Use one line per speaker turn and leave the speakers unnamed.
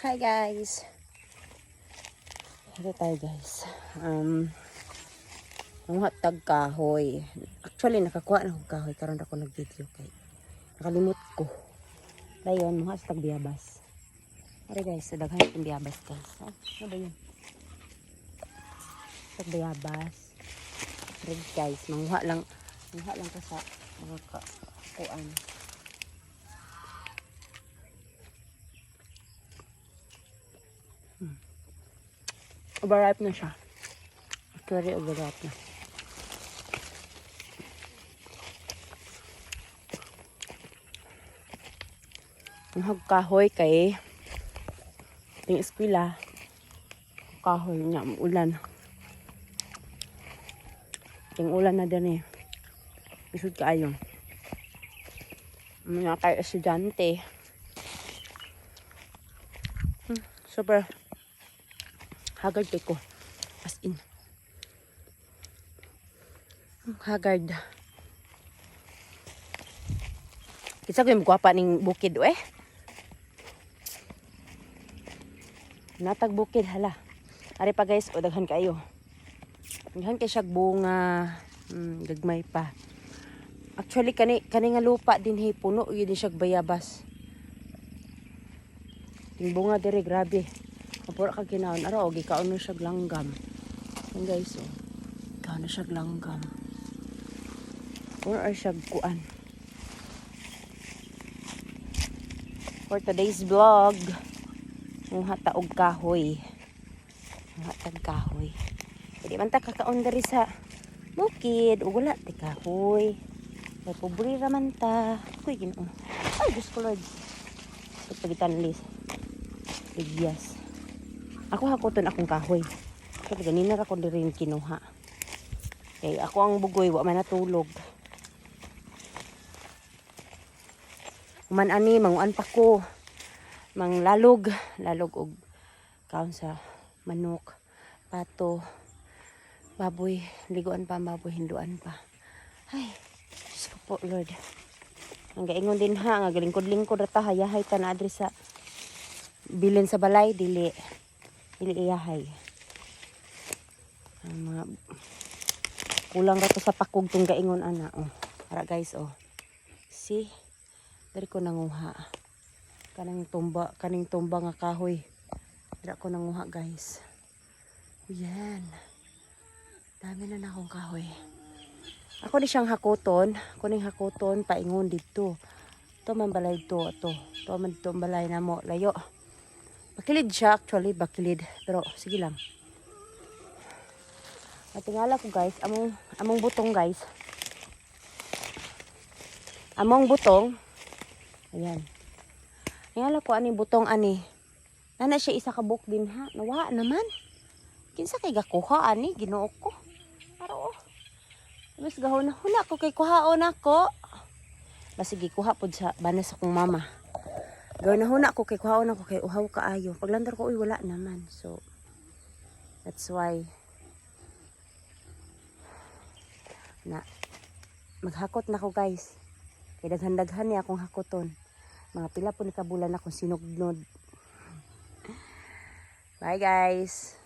Hi guys. Ito tayo guys. Um, ang tag kahoy. Actually, nakakuha na akong kahoy. Karon ako nag-video kay. Nakalimot ko. Dayon, mga sa tagbiyabas. Ari guys, daghan itong biyabas guys. Oh, ano ba yun? Tagbiyabas. Red guys, manguha lang. Manguha lang ka sa mga kakuan. Overripe na siya. Very overripe na. Ang hagkahoy kay ting eskwela kahoy niya ulan ting ulan na din eh. Isod kaayo mga kay estudyante. Hmm, super Haggard kay ko. As in. Haggard. Kita ko yung gwapa ning bukid eh. Natag bukid hala. Ari pa guys, o kayo. Daghan kay siya bunga. Hmm, gagmay pa. Actually kani kani nga lupa din hey puno yun siya bayabas. Ting bunga dire grabe. Kapura ka ginaon. Ara, ogi ka ano siya langgam. Yan guys, oh. Ka ano siya langgam. Or are siya kuan. For today's vlog, yung hataog kahoy. Yung hatag kahoy. Pwede man ta kakaon dari sa bukid. O wala, ti kahoy. May pobre raman ta. Kuy. Ay, Diyos ko Lord. Pagpagitan list. Ligyas. Ako hakoton akong kahoy. Kasi ganina ra ko rin kinuha. Kay ako ang bugoy, wa man natulog. Uman ani, manguan pa ko. Mang lalog, lalog og kaon sa manok, pato, baboy, liguan pa, baboy, hinduan pa. Ay, Diyos po, Lord. Ang gaingon din ha, nga galingkod-lingkod rata, hayahay ta na adre sa bilin sa balay, dili dili iyahay ang mga kulang ra to sa pakog tong gaingon ana. Oh para guys oh. See dari ko nanguha. Kanang tumba kaning tumba nga kahoy. Dira ko nanguha guys. Yan dami na na akong kahoy. Ako ni siyang hakuton kuning hakuton paingon dito. To man balay to to to man to balay na mo. Layo Bakilid siya actually, bakilid. Pero sige lang. At tingala ko guys, among among butong guys. Among butong. Ayan. Tingala ko ani butong ani. Nana siya isa ka book din ha. Nawa naman. Kinsa kay gakuha ani Ginoo ko. Aro. Mas gahon na huna ko kay kuhaon ako. Basige kuha pod sa banas akong mama. Gawin na huna ko kay kuhaon ako kay uhaw kaayo. Paglandar ko uy wala naman. So that's why na maghakot na ko guys. Kay daghan-daghan ni akong hakoton. Mga pila po ni kabulan akong sinugnod. Bye guys.